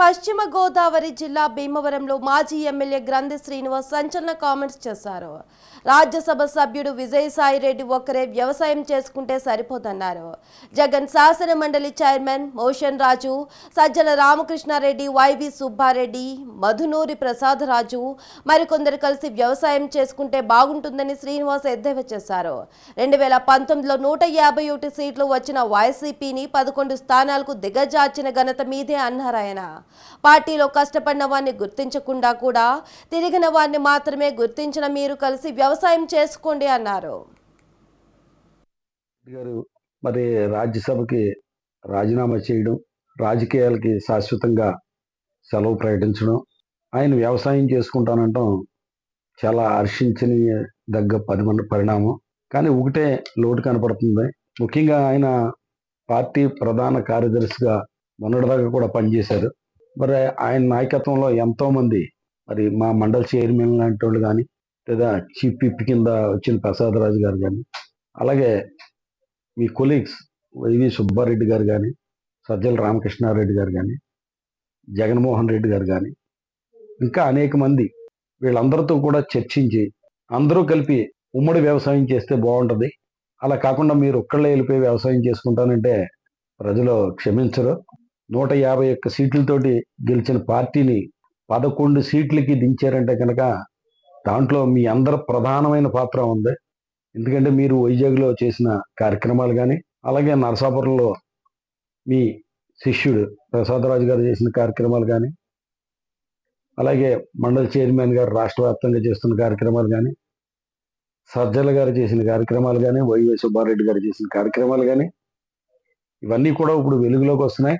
పశ్చిమ గోదావరి జిల్లా భీమవరంలో మాజీ ఎమ్మెల్యే గ్రంథి శ్రీనివాస్ సంచలన కామెంట్స్ చేశారు. రాజ్యసభ సభ్యుడు విజయసాయి రెడ్డి ఒక్కరే వ్యవసాయం చేసుకుంటే సరిపోదన్నారు. జగన్ శాసన మండలి చైర్మన్ మోషన్ రాజు సజ్జల రామకృష్ణారెడ్డి వైవి సుబ్బారెడ్డి మధునూరి ప్రసాదరాజు మరికొందరు కలిసి వ్యవసాయం చేసుకుంటే బాగుంటుందని శ్రీనివాస్ ఎద్దేవా చేశారు. రెండు వేల పంతొమ్మిదిలో నూట యాభై ఒకటి సీట్లు వచ్చిన వైసీపీని పదకొండు స్థానాలకు దిగజార్చిన ఘనత మీదే అన్నారు ఆయన పార్టీలో కష్టపడిన వారిని గుర్తించకుండా కూడా తిరిగిన వారిని మాత్రమే గుర్తించిన మీరు కలిసి వ్యవసాయం చేసుకోండి అన్నారు. గారు మరి రాజ్యసభకి రాజీనామా చేయడం రాజకీయాలకి శాశ్వతంగా సెలవు ప్రకటించడం ఆయన వ్యవసాయం చేసుకుంటానంటాం చాలా హర్షించని దగ్గ పది పరిణామం. కానీ ఒకటే లోటు కనపడుతుంది. ముఖ్యంగా ఆయన పార్టీ ప్రధాన కార్యదర్శిగా మొన్నటిదాకా కూడా పనిచేశారు. మరి ఆయన నాయకత్వంలో ఎంతో మంది మరి మా మండల చైర్మన్ లాంటి వాళ్ళు కానీ లేదా చీఫ్ పిప్ కింద వచ్చిన ప్రసాదరాజు గారు కానీ అలాగే మీ కొలీగ్స్ వైవి సుబ్బారెడ్డి గారు కానీ సజ్జల రామకృష్ణారెడ్డి గారు కానీ జగన్మోహన్ రెడ్డి గారు కానీ ఇంకా అనేక మంది వీళ్ళందరితో కూడా చర్చించి అందరూ కలిపి ఉమ్మడి వ్యవసాయం చేస్తే బాగుంటుంది. అలా కాకుండా మీరు ఒక్కళ్ళే వెళ్ళిపోయి వ్యవసాయం చేసుకుంటానంటే ప్రజలు క్షమించరు. నూట యాభై ఒక్క సీట్లతోటి గెలిచిన పార్టీని పదకొండు సీట్లకి దించారంటే కనుక దాంట్లో మీ అందరి ప్రధానమైన పాత్ర ఉంది. ఎందుకంటే మీరు వైజాగ్లో చేసిన కార్యక్రమాలు కానీ అలాగే నరసాపురంలో మీ శిష్యుడు ప్రసాదరాజు గారు చేసిన కార్యక్రమాలు కానీ అలాగే మండల చైర్మన్ గారు రాష్ట్ర వ్యాప్తంగా చేస్తున్న కార్యక్రమాలు కానీ సజ్జల గారు చేసిన కార్యక్రమాలు కానీ వైవై సుబ్బారెడ్డి గారు చేసిన కార్యక్రమాలు కానీ ఇవన్నీ కూడా ఇప్పుడు వెలుగులోకి వస్తున్నాయి.